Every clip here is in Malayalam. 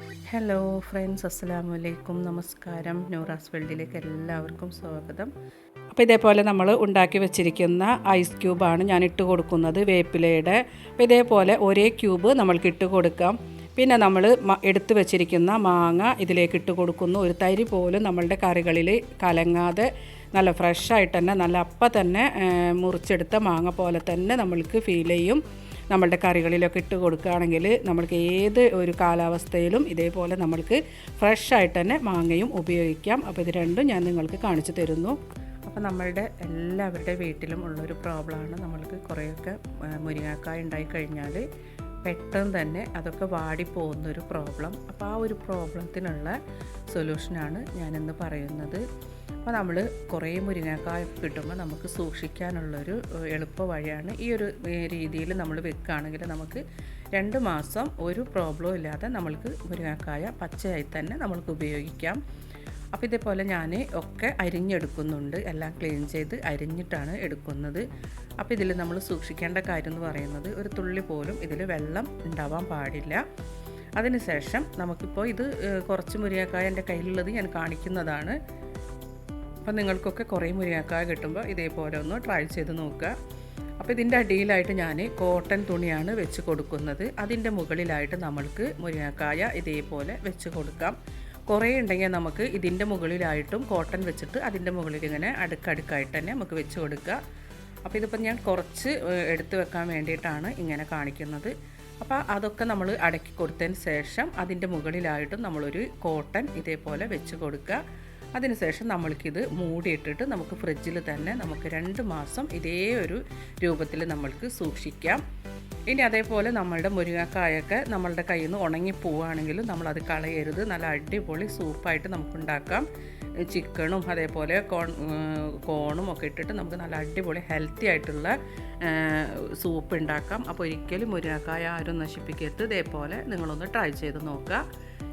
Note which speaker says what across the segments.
Speaker 1: ഹലോ ഫ്രണ്ട്സ് അസ്സലാമു അലൈക്കും നമസ്കാരം നൂറാസ് വേൾഡിലേക്ക് എല്ലാവർക്കും സ്വാഗതം.
Speaker 2: അപ്പോൾ ഇതേപോലെ നമ്മൾ ഉണ്ടാക്കി വെച്ചിരിക്കുന്ന ഐസ് ക്യൂബാണ് ഞാൻ ഇട്ട് കൊടുക്കുന്നത് വേപ്പിലയുടെ. അപ്പോൾ ഇതേപോലെ ഒരേ ക്യൂബ് നമ്മൾക്ക് ഇട്ട് കൊടുക്കാം. പിന്നെ നമ്മൾ എടുത്തു വെച്ചിരിക്കുന്ന മാങ്ങ ഇതിലേക്ക് ഇട്ട് കൊടുക്കുന്നു. ഒരു തരി പോലും നമ്മളുടെ കറികളിൽ കലങ്ങാതെ നല്ല ഫ്രഷായിട്ട് തന്നെ നല്ല അപ്പം തന്നെ മുറിച്ചെടുത്ത മാങ്ങ പോലെ തന്നെ നമ്മൾക്ക് ഫീൽ ചെയ്യും. നമ്മളുടെ കറികളിലൊക്കെ ഇട്ട് കൊടുക്കുകയാണെങ്കിൽ നമ്മൾക്ക് ഏത് ഒരു കാലാവസ്ഥയിലും ഇതേപോലെ നമ്മൾക്ക് ഫ്രഷ് ഫ്രഷായിട്ട് തന്നെ മാങ്ങയും ഉപയോഗിക്കാം. അപ്പോൾ ഇത് രണ്ടും ഞാൻ നിങ്ങൾക്ക് കാണിച്ചു തരുന്നു.
Speaker 1: അപ്പോൾ നമ്മളുടെ എല്ലാവരുടെ വീട്ടിലും ഉള്ളൊരു പ്രോബ്ലമാണ് നമ്മൾക്ക് കുറേയൊക്കെ മുരിങ്ങാക്കായ ഉണ്ടായി കഴിഞ്ഞാൽ പെട്ടെന്ന് തന്നെ അതൊക്കെ വാടിപ്പോകുന്നൊരു പ്രോബ്ലം. അപ്പോൾ ആ ഒരു പ്രോബ്ലത്തിനുള്ള സൊല്യൂഷനാണ് ഞാനിന്ന് പറയുന്നത്. അപ്പോൾ നമ്മൾ കുറേ മുരിങ്ങക്കായ കിട്ടുമ്പോൾ നമുക്ക് സൂക്ഷിക്കാനുള്ളൊരു എളുപ്പ വഴിയാണ് ഈ ഒരു രീതിയിൽ നമ്മൾ വെക്കുകയാണെങ്കിൽ നമുക്ക് രണ്ട് മാസം ഒരു പ്രോബ്ലം ഇല്ലാതെ നമ്മൾക്ക് മുരിങ്ങക്കായ പച്ചയായി തന്നെ നമ്മൾക്ക് ഉപയോഗിക്കാം. അപ്പോൾ ഇതേപോലെ ഞാൻ ഒക്കെ അരിഞ്ഞെടുക്കുന്നുണ്ട്. എല്ലാം ക്ലീൻ ചെയ്ത് അരിഞ്ഞിട്ടാണ് എടുക്കുന്നത്. അപ്പോൾ ഇതിൽ നമ്മൾ സൂക്ഷിക്കേണ്ട കാര്യം എന്ന് പറയുന്നത് ഒരു തുള്ളി പോലും ഇതിൽ വെള്ളം ഉണ്ടാവാൻ പാടില്ല. അതിനുശേഷം നമുക്കിപ്പോൾ ഇത് കുറച്ച് മുരിങ്ങക്കായ എന്റെ കയ്യിലുള്ളത് ഞാൻ കാണിക്കുന്നതാണ്. അപ്പോൾ നിങ്ങൾക്കൊക്കെ കുറേ മുരിങ്ങക്കായ കിട്ടുമ്പോൾ ഇതേപോലെ ഒന്ന് ട്രൈ ചെയ്ത് നോക്കുക. അപ്പോൾ ഇതിന്റെ അടിയിലായിട്ട് ഞാൻ കോട്ടൺ തുണിയാണ് വെച്ച് കൊടുക്കുന്നത്. അതിന്റെ മുകളിലായിട്ട് നമ്മൾക്ക് മുരിങ്ങക്കായ ഇതേപോലെ വെച്ച് കൊടുക്കാം. കുറേ ഉണ്ടെങ്കിൽ നമുക്ക് ഇതിന്റെ മുകളിലായിട്ടും കോട്ടൺ വെച്ചിട്ട് അതിന്റെ മുകളിൽ ഇങ്ങനെ അടുക്കടുക്കായിട്ട് തന്നെ നമുക്ക് വെച്ച് കൊടുക്കുക. അപ്പോൾ ഇതിപ്പോൾ ഞാൻ കുറച്ച് എടുത്ത് വെക്കാൻ വേണ്ടിയിട്ടാണ് ഇങ്ങനെ കാണിക്കുന്നത്. അപ്പോൾ അതൊക്കെ നമ്മൾ അടക്കി കൊടുത്തതിന് ശേഷം അതിന്റെ മുകളിലായിട്ടും നമ്മളൊരു കോട്ടൺ ഇതേപോലെ വെച്ച് കൊടുക്കുക. അതിനുശേഷം നമ്മൾക്കിത് മൂടിയിട്ടിട്ട് നമുക്ക് ഫ്രിഡ്ജിൽ തന്നെ നമുക്ക് രണ്ട് മാസം ഇതേ ഒരു രൂപത്തിൽ നമ്മൾക്ക് സൂക്ഷിക്കാം. ഇനി അതേപോലെ നമ്മളുടെ മുരിങ്ങക്കായൊക്കെ നമ്മളുടെ കയ്യിൽ നിന്ന് ഉണങ്ങി പോവുകയാണെങ്കിലും നമ്മളത് കളയരുത്. നല്ല അടിപൊളി സൂപ്പായിട്ട് നമുക്ക് ഉണ്ടാക്കാം. ചിക്കണും അതേപോലെ കോൺ കോണും ഒക്കെ ഇട്ടിട്ട് നമുക്ക് നല്ല അടിപൊളി ഹെൽത്തി ആയിട്ടുള്ള സൂപ്പ് ഉണ്ടാക്കാം. അപ്പോൾ ഒരിക്കലും മുരിങ്ങക്കായ ആരും നശിപ്പിക്കരുത്. ഇതേപോലെ നിങ്ങളൊന്ന് ട്രൈ ചെയ്ത് നോക്കുക.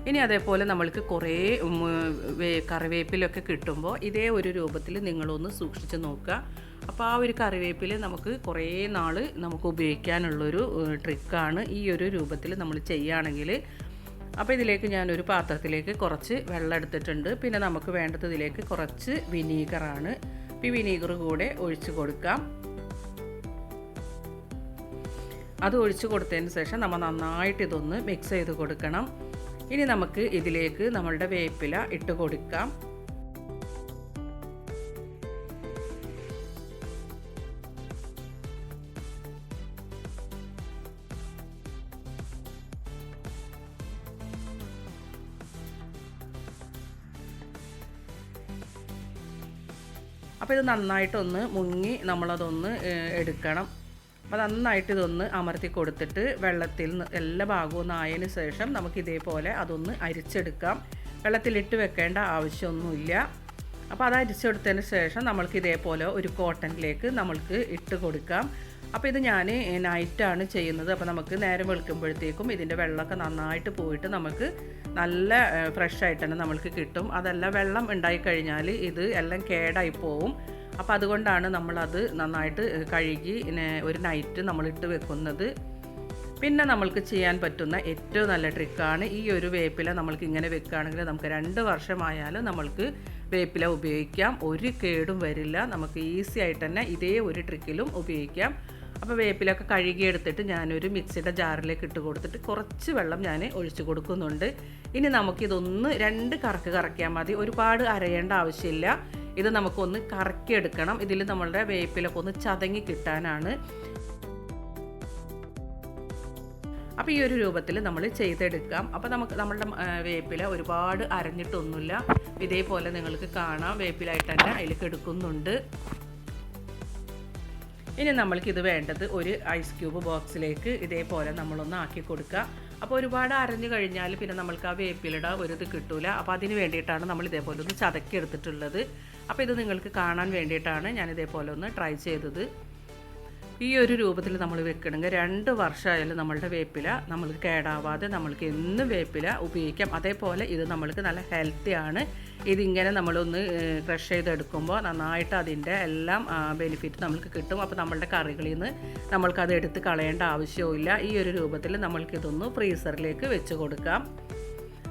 Speaker 1: ഇനി അതേപോലെ നമ്മൾക്ക് കുറേ കറിവേപ്പിലൊക്കെ കിട്ടുമ്പോൾ ഇതേ ഒരു രൂപത്തിൽ നിങ്ങളൊന്ന് സൂക്ഷിച്ച് നോക്കുക. അപ്പോൾ ആ ഒരു കറിവേപ്പില നമുക്ക് കുറേ നാൾ നമുക്ക് ഉപയോഗിക്കാനുള്ളൊരു ട്രിക്കാണ് ഈ ഒരു രൂപത്തിൽ നമ്മൾ ചെയ്യുകയാണെങ്കിൽ. അപ്പോൾ ഇതിലേക്ക് ഞാനൊരു പാത്രത്തിലേക്ക് കുറച്ച് വെള്ളം എടുത്തിട്ടുണ്ട്. പിന്നെ നമുക്ക് വേണ്ടത് ഇതിലേക്ക് കുറച്ച് വിനീഗറാണ്. ഈ വിനീഗർ കൂടെ ഒഴിച്ചു കൊടുക്കാം. അത് ഒഴിച്ചു കൊടുത്തതിന് ശേഷം നമ്മൾ നന്നായിട്ട് ഇതൊന്ന് മിക്സ് ചെയ്ത് കൊടുക്കണം. ഇനി നമുക്ക് ഇതിലേക്ക് നമ്മളുടെ വേപ്പില ഇട്ട് കൊടുക്കാം. അപ്പോൾ ഇത് നന്നായിട്ടൊന്ന് മുങ്ങി നമ്മളതൊന്ന് എടുക്കണം. അപ്പോൾ നന്നായിട്ട് ഇതൊന്ന് അമർത്തി കൊടുത്തിട്ട് വെള്ളത്തിൽ എല്ലാ ഭാഗവും ഒന്ന് ആയതിന് ശേഷം നമുക്ക് ഇതേപോലെ അതൊന്ന് അരിച്ചെടുക്കാം. വെള്ളത്തിലിട്ട് വെക്കേണ്ട ആവശ്യമൊന്നുമില്ല. അപ്പോൾ അത് അരിച്ചെടുത്തതിന് ശേഷം നമ്മൾക്ക് ഇതേപോലെ ഒരു കോട്ടനിലേക്ക് നമ്മൾക്ക് ഇട്ട് കൊടുക്കാം. അപ്പോൾ ഇത് ഞാൻ നൈറ്റാണ് ചെയ്യുന്നത്. അപ്പോൾ നമുക്ക് നേരം വെളുക്കുമ്പോഴത്തേക്കും ഇതിന്റെ വെള്ളമൊക്കെ നന്നായിട്ട് പോയിട്ട് നമുക്ക് നല്ല ഫ്രഷ് ആയിട്ട് തന്നെ നമ്മൾക്ക് കിട്ടും. അതെല്ലാം വെള്ളം ഉണ്ടായി കഴിഞ്ഞാൽ ഇത് എല്ലാം കേടായി പോവും. അപ്പോൾ അതുകൊണ്ടാണ് നമ്മളത് നന്നായിട്ട് കഴുകി ഒരു നൈറ്റ് നമ്മളിട്ട് വെക്കുന്നത്. പിന്നെ നമ്മൾക്ക് ചെയ്യാൻ പറ്റുന്ന ഏറ്റവും നല്ല ട്രിക്കാണ് ഈ ഒരു വേപ്പില നമ്മൾക്ക് ഇങ്ങനെ വെക്കുകയാണെങ്കിൽ നമുക്ക് രണ്ട് വർഷമായാലും നമ്മൾക്ക് വേപ്പില ഉപയോഗിക്കാം. ഒരു കേടും വരില്ല. നമുക്ക് ഈസി ആയിട്ട് തന്നെ ഇതേ ഒരു ട്രിക്കിലും ഉപയോഗിക്കാം. അപ്പോൾ വേപ്പിലൊക്കെ കഴുകിയെടുത്തിട്ട് ഞാനൊരു മിക്സിയുടെ ജാറിലേക്ക് ഇട്ട് കൊടുത്തിട്ട് കുറച്ച് വെള്ളം ഞാൻ ഒഴിച്ചു കൊടുക്കുന്നുണ്ട്. ഇനി നമുക്കിതൊന്ന് രണ്ട് കറക്ക് കറക്കിയാൽ മതി. ഒരുപാട് അരയേണ്ട ആവശ്യമില്ല. ഇത് നമുക്കൊന്ന് കറക്കി എടുക്കണം ഇതിൽ നമ്മളുടെ വേപ്പിലൊക്കെ ഒന്ന് ചതങ്ങി കിട്ടാനാണ്. അപ്പോൾ ഈ ഒരു രൂപത്തിൽ നമ്മൾ ചെയ്തെടുക്കാം. അപ്പോൾ നമുക്ക് നമ്മളുടെ വേപ്പില ഒരുപാട് അരഞ്ഞിട്ടൊന്നുമില്ല. ഇതേപോലെ നിങ്ങൾക്ക് കാണാം. വേപ്പിലായിട്ട് തന്നെ അതിൽ കെടുക്കുന്നുണ്ട്. ഇനി നമ്മൾക്ക് ഇത് വേണ്ടത് ഒരു ഐസ് ക്യൂബ് ബോക്സിലേക്ക് ഇതേപോലെ നമ്മളൊന്ന് ആക്കി കൊടുക്കുക. അപ്പോൾ ഒരുപാട് അരഞ്ഞു കഴിഞ്ഞാൽ പിന്നെ നമ്മൾക്ക് ആ വേപ്പിലിട ഒരു ഇത് കിട്ടൂല. അപ്പോൾ അതിന് വേണ്ടിയിട്ടാണ് നമ്മൾ ഇതേപോലെ ഒന്ന് ചതക്കി എടുത്തിട്ടുള്ളത്. അപ്പോൾ ഇത് നിങ്ങൾക്ക് കാണാൻ വേണ്ടിയിട്ടാണ് ഞാൻ ഇതേപോലെ ഒന്ന് ട്രൈ ചെയ്തത്. ഈ ഒരു രൂപത്തിൽ നമ്മൾ വെക്കണമെങ്കിൽ രണ്ട് വർഷമായാലും നമ്മളുടെ വേപ്പില നമ്മൾക്ക് കേടാവാതെ നമ്മൾക്ക് എന്നും വേപ്പില ഉപയോഗിക്കാം. അതേപോലെ ഇത് നമ്മൾക്ക് നല്ല ഹെൽത്തി ഹെൽത്തിയാണ് ഇതിങ്ങനെ നമ്മളൊന്ന് ക്രഷ് ചെയ്തെടുക്കുമ്പോൾ നന്നായിട്ട് അതിന്റെ എല്ലാം ബെനിഫിറ്റ് നമുക്ക് കിട്ടും. അപ്പോൾ നമ്മളുടെ കറികളിൽ നിന്ന് നമ്മൾക്കത് എടുത്ത് കളയേണ്ട ആവശ്യവുമില്ല. ഈ ഒരു രൂപത്തിൽ നമ്മൾക്കിതൊന്ന് ഫ്രീസറിലേക്ക് വെച്ച് കൊടുക്കാം.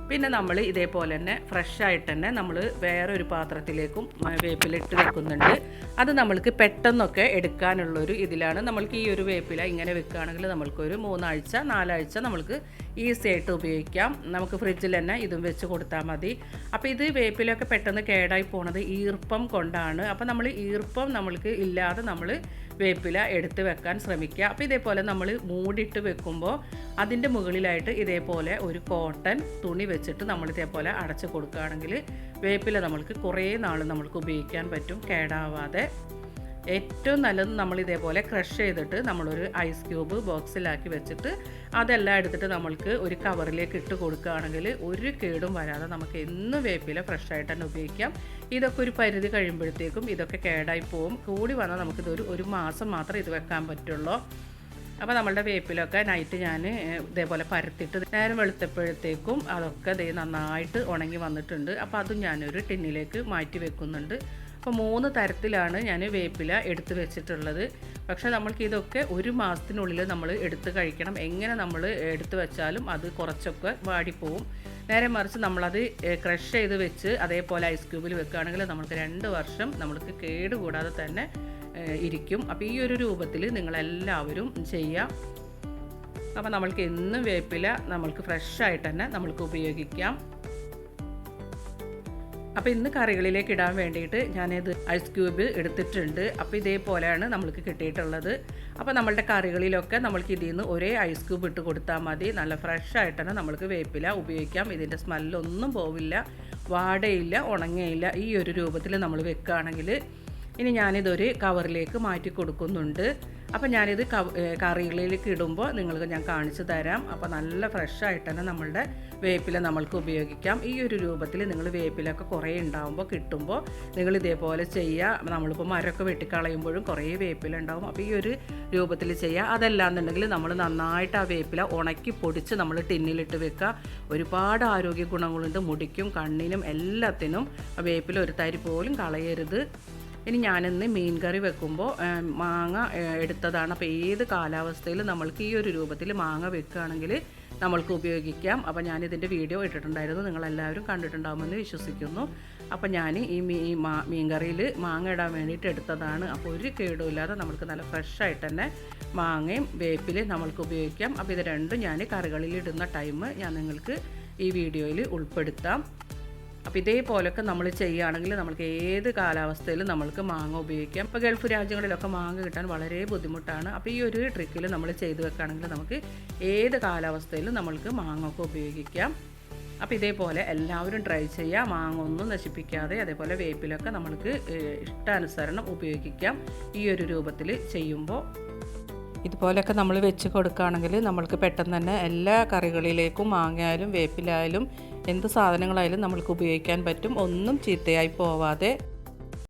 Speaker 1: പിന്നെ നമ്മൾ ഇതേപോലെ തന്നെ ഫ്രഷ് ആയിട്ട് തന്നെ നമ്മൾ വേറൊരു പാത്രത്തിലേക്കും വേപ്പിലിട്ട് വെക്കുന്നുണ്ട്. അത് നമ്മൾക്ക് പെട്ടെന്നൊക്കെ എടുക്കാനുള്ളൊരു ഇതിലാണ്. നമ്മൾക്ക് ഈ ഒരു വേപ്പില ഇങ്ങനെ വെക്കുകയാണെങ്കിൽ നമ്മൾക്കൊരു മൂന്നാഴ്ച നാലാഴ്ച നമ്മൾക്ക് ഈസി ആയിട്ട് ഉപയോഗിക്കാം. നമുക്ക് ഫ്രിഡ്ജിൽ തന്നെ ഇതും വെച്ച് കൊടുത്താൽ മതി. അപ്പോൾ ഇത് വേപ്പിലൊക്കെ പെട്ടെന്ന് കേടായി പോണത് ഈർപ്പം കൊണ്ടാണ്. അപ്പോൾ നമ്മൾ ഈർപ്പം നമ്മൾക്ക് ഇല്ലാതെ നമ്മൾ വേപ്പില എടുത്ത് വെക്കാൻ ശ്രമിക്കുക. അപ്പോൾ ഇതേപോലെ നമ്മൾ മൂടിയിട്ട് വെക്കുമ്പോൾ അതിന്റെ മുകളിലായിട്ട് ഇതേപോലെ ഒരു കോട്ടൺ തുണി വെച്ചിട്ട് നമ്മൾ ഇതേപോലെ അടച്ച് കൊടുക്കുകയാണെങ്കിൽ വേപ്പില നമ്മൾക്ക് കുറേ നാൾ നമ്മൾക്ക് ഉപയോഗിക്കാൻ പറ്റും കേടാവാതെ. ഏറ്റവും നല്ലത് നമ്മൾ ഇതേപോലെ ക്രഷ് ചെയ്തിട്ട് നമ്മളൊരു ഐസ് ക്യൂബ് ബോക്സിലാക്കി വെച്ചിട്ട് അതെല്ലാം എടുത്തിട്ട് നമ്മൾക്ക് ഒരു കവറിലേക്ക് ഇട്ട് കൊടുക്കുകയാണെങ്കിൽ ഒരു കേടും വരാതെ നമുക്ക് എന്നും വേപ്പില ഫ്രഷ് ആയിട്ട് തന്നെ ഉപയോഗിക്കാം. ഇതൊക്കെ ഒരു പരിധി കഴിയുമ്പോഴത്തേക്കും ഇതൊക്കെ കേടായി പോകും കൂടി വന്നാൽ നമുക്കിതൊരു ഒരു മാസം മാത്രമേ ഇത് വെക്കാൻ പറ്റുള്ളൂ. അപ്പോൾ നമ്മളുടെ വേപ്പിലൊക്കെ നൈറ്റ് ഞാൻ ഇതേപോലെ പരത്തിയിട്ട് നേരം വെളുത്തപ്പോഴത്തേക്കും അതൊക്കെ ദേ നന്നായിട്ട് ഉണങ്ങി വന്നിട്ടുണ്ട്. അപ്പോൾ അതും ഞാനൊരു ടിന്നിലേക്ക് മാറ്റി വെക്കുന്നുണ്ട്. അപ്പോൾ മൂന്ന് തരത്തിലാണ് ഞാൻ വേപ്പില എടുത്ത് വെച്ചിട്ടുള്ളത്. പക്ഷേ നമ്മൾക്ക് ഇതൊക്കെ ഒരു മാസത്തിനുള്ളിൽ നമ്മൾ എടുത്ത് കഴിക്കണം. എങ്ങനെ നമ്മൾ എടുത്ത് വെച്ചാലും അത് കുറച്ചൊക്കെ വാടിപ്പോവും. നേരെ മറിച്ച് നമ്മളത് ക്രഷ് ചെയ്ത് വെച്ച് അതേപോലെ ഐസ് ക്യൂബിൽ വെക്കുകയാണെങ്കിൽ നമുക്ക് രണ്ട് വർഷം നമ്മൾക്ക് കേടുകൂടാതെ തന്നെ ഇരിക്കും. അപ്പോൾ ഈ ഒരു രൂപത്തിൽ നിങ്ങളെല്ലാവരും ചെയ്യാം. അപ്പോൾ നമ്മൾക്ക് എന്നും വേപ്പില നമ്മൾക്ക് ഫ്രഷ് ആയിട്ട് തന്നെ നമ്മൾക്ക് ഉപയോഗിക്കാം. അപ്പോൾ ഇന്ന് കറികളിലേക്ക് ഇടാൻ വേണ്ടിയിട്ട് ഞാനിത് ഐസ് ക്യൂബ് എടുത്തിട്ടുണ്ട്. അപ്പോൾ ഇതേപോലെയാണ് നമ്മൾക്ക് കിട്ടിയിട്ടുള്ളത്. അപ്പോൾ നമ്മളുടെ കറികളിലൊക്കെ നമ്മൾക്ക് ഇതിൽ നിന്ന് ഒരേ ഐസ് ക്യൂബ് ഇട്ട് കൊടുത്താൽ മതി. നല്ല ഫ്രഷ് ആയിട്ട് തന്നെ നമ്മൾക്ക് വേപ്പില ഉപയോഗിക്കാം. ഇതിന്റെ സ്മെല്ലൊന്നും പോവില്ല വാടയില്ല ഉണങ്ങയില്ല. ഈ ഒരു രൂപത്തിൽ നമ്മൾ വെക്കുകയാണെങ്കിൽ ഇനി ഞാനിതൊരു കവറിലേക്ക് മാറ്റി കൊടുക്കുന്നുണ്ട്. അപ്പോൾ ഞാനിത് കറികളിലേക്ക് ഇടുമ്പോൾ നിങ്ങൾക്ക് ഞാൻ കാണിച്ചു തരാം. അപ്പോൾ നല്ല ഫ്രഷായിട്ട് തന്നെ നമ്മളുടെ വേപ്പില നമ്മൾക്ക് ഉപയോഗിക്കാം. ഈ ഒരു രൂപത്തിൽ നിങ്ങൾ വേപ്പിലൊക്കെ കുറേ ഉണ്ടാകുമ്പോൾ കിട്ടുമ്പോൾ നിങ്ങൾ ഇതേപോലെ ചെയ്യുക നമ്മളിപ്പോൾ മരമൊക്കെ വെട്ടിക്കളയുമ്പോഴും കുറേ വേപ്പില ഉണ്ടാവും. അപ്പോൾ ഈ ഒരു രൂപത്തിൽ ചെയ്യുക അതല്ലാന്നുണ്ടെങ്കിൽ നമ്മൾ നന്നായിട്ട് ആ വേപ്പില ഉണക്കി പൊടിച്ച് നമ്മൾ ടിന്നിലിട്ട് വെക്കുക. ഒരുപാട് ആരോഗ്യ ഗുണങ്ങളുണ്ട്. മുടിക്കും കണ്ണിനും എല്ലാത്തിനും വേപ്പില ഒരു തരി പോലും കളയരുത്. ഇനി ഞാനിന്ന് മീൻ കറി വെക്കുമ്പോൾ മാങ്ങ എടുത്തതാണ്. അപ്പോൾ ഏത് കാലാവസ്ഥയിൽ നമ്മൾക്ക് ഈ ഒരു രൂപത്തിൽ മാങ്ങ വെക്കുകയാണെങ്കിൽ നമ്മൾക്ക് ഉപയോഗിക്കാം. അപ്പോൾ ഞാനിതിന്റെ വീഡിയോ ഇട്ടിട്ടുണ്ടായിരുന്നു. നിങ്ങളെല്ലാവരും കണ്ടിട്ടുണ്ടാകുമെന്ന് വിശ്വസിക്കുന്നു. അപ്പോൾ ഞാൻ ഈ മീ മാ മീൻ കറിയിൽ മാങ്ങ ഇടാൻ വേണ്ടിയിട്ട് എടുത്തതാണ്. അപ്പോൾ ഒരു കേടുമില്ലാതെ നമ്മൾക്ക് നല്ല ഫ്രഷായിട്ട് തന്നെ മാങ്ങയും വേപ്പിലും നമ്മൾക്ക് ഉപയോഗിക്കാം. അപ്പോൾ ഇത് രണ്ടും ഞാൻ കറികളിൽ ഇടുന്ന ടൈം ഞാൻ നിങ്ങൾക്ക് ഈ വീഡിയോയിൽ ഉൾപ്പെടുത്താം. അപ്പോൾ ഇതേപോലൊക്കെ നമ്മൾ ചെയ്യുകയാണെങ്കിൽ നമുക്ക് ഏത് കാലാവസ്ഥയിലും നമുക്ക് മാങ്ങ ഉപയോഗിക്കാം. ഇപ്പോൾ ഗൾഫ് രാജ്യങ്ങളിലൊക്കെ മാങ്ങ കിട്ടാൻ വളരെ ബുദ്ധിമുട്ടാണ്. അപ്പോൾ ഈ ഒരു ട്രിക്കിൽ നമ്മൾ ചെയ്തു വെക്കുകയാണെങ്കിൽ നമുക്ക് ഏത് കാലാവസ്ഥയിലും നമുക്ക് മാങ്ങ ഒക്കെ ഉപയോഗിക്കാം. അപ്പോൾ ഇതേപോലെ എല്ലാവരും ട്രൈ ചെയ്യാം മാങ്ങ ഒന്നും നശിപ്പിക്കാതെ അതേപോലെ വേപ്പിലൊക്കെ നമ്മൾക്ക് ഏഹ്, ഇഷ്ടാനുസരണം ഉപയോഗിക്കാം. ഈ ഒരു രൂപത്തിൽ ചെയ്യുമ്പോൾ
Speaker 2: ഇതുപോലെയൊക്കെ നമ്മൾ വെച്ച് കൊടുക്കുകയാണെങ്കിൽ നമ്മൾക്ക് പെട്ടെന്ന് തന്നെ എല്ലാ കറികളിലേക്കും മാങ്ങയായാലും വേപ്പിലായാലും എന്ത് സാധനങ്ങളായാലും നമ്മൾക്ക് ഉപയോഗിക്കാൻ പറ്റും. ഒന്നും ചീത്തയായി പോവാതെ